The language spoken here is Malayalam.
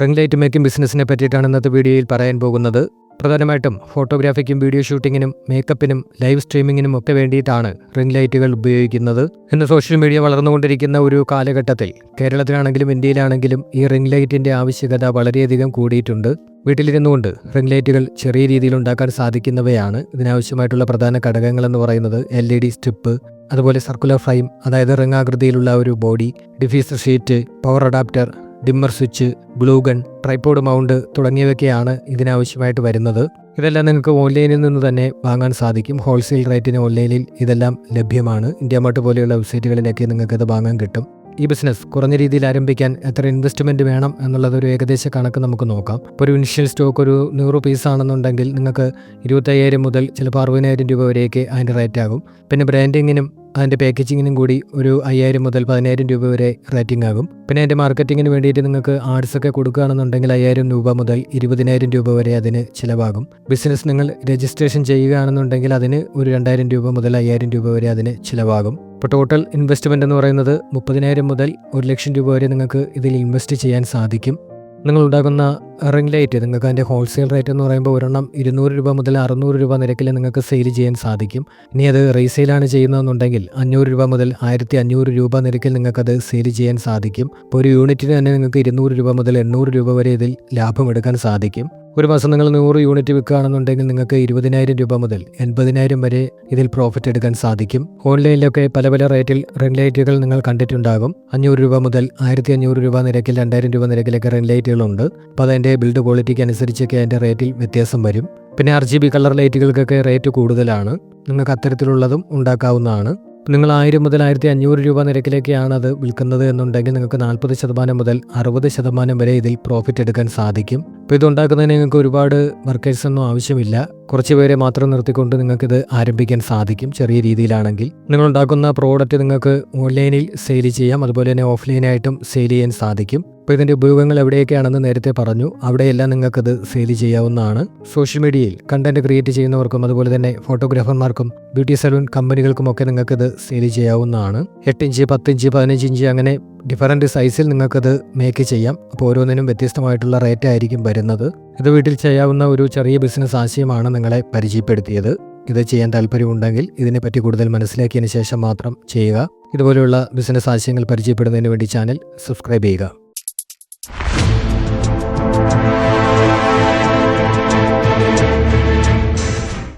റിംഗ് ലൈറ്റ് മേക്കിംഗ് ബിസിനസ്സിനെ പറ്റിയിട്ടാണ് ഇന്നത്തെ വീഡിയോയിൽ പറയാൻ പോകുന്നത്. പ്രധാനമായിട്ടും ഫോട്ടോഗ്രാഫിക്കും വീഡിയോ ഷൂട്ടിങ്ങിനും മേക്കപ്പിനും ലൈവ് സ്ട്രീമിങ്ങിനും ഒക്കെ വേണ്ടിയിട്ടാണ് റിംഗ് ലൈറ്റുകൾ ഉപയോഗിക്കുന്നത്. ഇന്ന് സോഷ്യൽ മീഡിയ വളർന്നുകൊണ്ടിരിക്കുന്ന ഒരു കാലഘട്ടത്തിൽ കേരളത്തിലാണെങ്കിലും ഇന്ത്യയിലാണെങ്കിലും ഈ റിംഗ് ലൈറ്റിന്റെ ആവശ്യകത വളരെയധികം കൂടിയിട്ടുണ്ട്. വീട്ടിലിരുന്നുകൊണ്ട് റിംഗ് ലൈറ്റുകൾ ചെറിയ രീതിയിൽ ഉണ്ടാക്കാൻ സാധിക്കുന്നവയാണ്. ഇതിനാവശ്യമായിട്ടുള്ള പ്രധാന ഘടകങ്ങൾ എന്ന് പറയുന്നത് എൽ ഇ ഡി സ്ട്രിപ്പ് അതുപോലെ സർക്കുലർ ഫ്രെയിം അതായത് റിംഗ് ആകൃതിയിലുള്ള ഒരു body diffuser sheet power adapter dimmer switch glue gun tripod mount തുടങ്ങിയവയൊക്കെയാണ് ഇതിനാവശ്യമായിട്ട് വരുന്നത്. ഇതെല്ലാം നിങ്ങൾക്ക് ഓൺലൈനിൽ നിന്ന് തന്നെ വാങ്ങാൻ സാധിക്കും. ഹോൾസെയിൽ റേറ്റിന് ഓൺലൈനിൽ ഇതെല്ലാം ലഭ്യമാണ്. ഇന്ത്യ മാർട്ട് പോലെയുള്ള വെബ്സൈറ്റുകളിലൊക്കെ നിങ്ങൾക്ക് ഇത് വാങ്ങാൻ കിട്ടും. ഈ ബിസിനസ് കുറഞ്ഞ രീതിയിൽ ആരംഭിക്കാൻ എത്ര ഇൻവെസ്റ്റ്മെന്റ് വേണം എന്നുള്ളത് ഒരു ഏകദേശ കണക്ക് നമുക്ക് നോക്കാം. ഇപ്പോൾ ഒരു ഇനിഷ്യൽ സ്റ്റോക്ക് ഒരു നൂറ് പീസ് ആണെന്നുണ്ടെങ്കിൽ നിങ്ങൾക്ക് ഇരുപത്തയ്യായിരം മുതൽ ചിലപ്പോൾ അറുപതിനായിരം രൂപ വരെയൊക്കെ അതിന്റെ റേറ്റ് ആകും. പിന്നെ ബ്രാൻഡിങ്ങിനും അതിന്റെ പാക്കേജിങ്ങിനും കൂടി ഒരു അയ്യായിരം മുതൽ പതിനായിരം രൂപ വരെ റേറ്റിംഗ് ആകും. പിന്നെ അതിന്റെ മാർക്കറ്റിങ്ങിന് വേണ്ടിയിട്ട് നിങ്ങൾക്ക് ആർട്സ് ഒക്കെ കൊടുക്കുകയാണെന്നുണ്ടെങ്കിൽ അയ്യായിരം രൂപ മുതൽ ഇരുപതിനായിരം രൂപ വരെ അതിന് ചിലവാകും. ബിസിനസ് നിങ്ങൾ രജിസ്ട്രേഷൻ ചെയ്യുകയാണെന്നുണ്ടെങ്കിൽ അതിന് ഒരു രണ്ടായിരം രൂപ മുതൽ അയ്യായിരം രൂപ വരെ അതിന് ചിലവാകും. ഇപ്പോൾ ടോട്ടൽ ഇൻവെസ്റ്റ്മെന്റ് എന്ന് പറയുന്നത് മുപ്പതിനായിരം മുതൽ ഒരു ലക്ഷം രൂപ വരെ നിങ്ങൾക്ക് ഇതിൽ ഇൻവെസ്റ്റ് ചെയ്യാൻ സാധിക്കും. നിങ്ങൾ ഉണ്ടാക്കുന്ന റിംഗ് ലൈറ്റ് നിങ്ങൾക്ക് അതിന്റെ ഹോൾസെയിൽ റേറ്റ് എന്ന് പറയുമ്പോൾ ഒരെണ്ണം ഇരുന്നൂറ് രൂപ മുതൽ അറുന്നൂറ് രൂപ നിരക്കിൽ നിങ്ങൾക്ക് സെയിൽ ചെയ്യാൻ സാധിക്കും. ഇനി അത് റീസെയിലാണ് ചെയ്യുന്നതെന്നുണ്ടെങ്കിൽ അഞ്ഞൂറ് രൂപ മുതൽ ആയിരത്തി അഞ്ഞൂറ് രൂപ നിരക്കിൽ നിങ്ങൾക്കത് സെയിൽ ചെയ്യാൻ സാധിക്കും. ഇപ്പോൾ ഒരു യൂണിറ്റിന് തന്നെ നിങ്ങൾക്ക് ഇരുന്നൂറ് രൂപ മുതൽ എണ്ണൂറ് രൂപ വരെ ഇതിൽ ലാഭം എടുക്കാൻ സാധിക്കും. ഒരു മാസം നിങ്ങൾ നൂറ് യൂണിറ്റ് വിൽക്കുകയാണെന്നുണ്ടെങ്കിൽ നിങ്ങൾക്ക് ഇരുപതിനായിരം രൂപ മുതൽ എൺപതിനായിരം വരെ ഇതിൽ പ്രോഫിറ്റ് എടുക്കാൻ സാധിക്കും. ഓൺലൈനിലൊക്കെ പല പല റേറ്റിൽ റിംഗ് ലൈറ്റുകൾ നിങ്ങൾ കണ്ടിട്ടുണ്ടാകും. അഞ്ഞൂറ് രൂപ മുതൽ ആയിരത്തി അഞ്ഞൂറ് രൂപ നിരക്കിൽ രണ്ടായിരം രൂപ നിരക്കിലൊക്കെ റിംഗ് ലൈറ്റുകളുണ്ട് അപ്പോൾ അതിന്റെ ബിൽഡ് ക്വാളിറ്റിക്ക് അനുസരിച്ചൊക്കെ അതിന്റെ റേറ്റിൽ വ്യത്യാസം വരും. പിന്നെ ആർ ജി ബി കളർ ലൈറ്റുകൾക്കൊക്കെ റേറ്റ് കൂടുതലാണ്. നിങ്ങൾക്ക് അത്തരത്തിലുള്ളതും ഉണ്ടാക്കാവുന്നതാണ്. നിങ്ങൾ ആയിരം മുതൽ ആയിരത്തി അഞ്ഞൂറ് രൂപ നിരക്കിലേക്കാണ് അത് വിൽക്കുന്നത് എന്നുണ്ടെങ്കിൽ നിങ്ങൾക്ക് നാൽപ്പത് ശതമാനം മുതൽ അറുപത് ശതമാനം വരെ ഇതിൽ പ്രോഫിറ്റ് എടുക്കാൻ സാധിക്കും. അപ്പോൾ ഇത് ഉണ്ടാക്കുന്നതിന് നിങ്ങൾക്ക് ഒരുപാട് വർക്കേഴ്സ് ഒന്നും ആവശ്യമില്ല. കുറച്ച് പേരെ മാത്രം നിർത്തിക്കൊണ്ട് നിങ്ങൾക്കിത് ആരംഭിക്കാൻ സാധിക്കും ചെറിയ രീതിയിലാണെങ്കിൽ. നിങ്ങൾ ഉണ്ടാക്കുന്ന പ്രോഡക്റ്റ് നിങ്ങൾക്ക് ഓൺലൈനിൽ സെയിൽ ചെയ്യാം. അതുപോലെ തന്നെ ഓഫ്ലൈനായിട്ടും സെയിൽ ചെയ്യാൻ സാധിക്കും. അപ്പോൾ ഇതിന്റെ ഉപയോഗങ്ങൾ എവിടെയൊക്കെയാണെന്ന് നേരത്തെ പറഞ്ഞു. അവിടെയെല്ലാം നിങ്ങൾക്കത് സെയിൽ ചെയ്യാവുന്നതാണ്. സോഷ്യൽ മീഡിയയിൽ കണ്ടന്റ് ക്രിയേറ്റ് ചെയ്യുന്നവർക്കും അതുപോലെ തന്നെ ഫോട്ടോഗ്രാഫർമാർക്കും ബ്യൂട്ടി സലൂൺ കമ്പനികൾക്കും കമ്പനികൾക്കുമൊക്കെ നിങ്ങൾക്കത് സെയിൽ ചെയ്യാവുന്നതാണ്. എട്ട് ഇഞ്ച് പത്ത് ഇഞ്ച് പതിനഞ്ച് ഇഞ്ച് അങ്ങനെ ഡിഫറന്റ് സൈസിൽ നിങ്ങൾക്കത് മേക്ക് ചെയ്യാം. അപ്പോൾ ഓരോന്നിനും വ്യത്യസ്തമായിട്ടുള്ള റേറ്റ് ആയിരിക്കും വരുന്നത്. ഇത് വീട്ടിൽ ചെയ്യാവുന്ന ഒരു ചെറിയ ബിസിനസ് ആശയമാണ് നിങ്ങളെ പരിചയപ്പെടുത്തിയത്. ഇത് ചെയ്യാൻ താല്പര്യമുണ്ടെങ്കിൽ ഇതിനെപ്പറ്റി കൂടുതൽ മനസ്സിലാക്കിയതിന് ശേഷം മാത്രം ചെയ്യുക. ഇതുപോലെയുള്ള ബിസിനസ് ആശയങ്ങൾ പരിചയപ്പെടുന്നതിന് വേണ്ടി ചാനൽ സബ്സ്ക്രൈബ് ചെയ്യുക.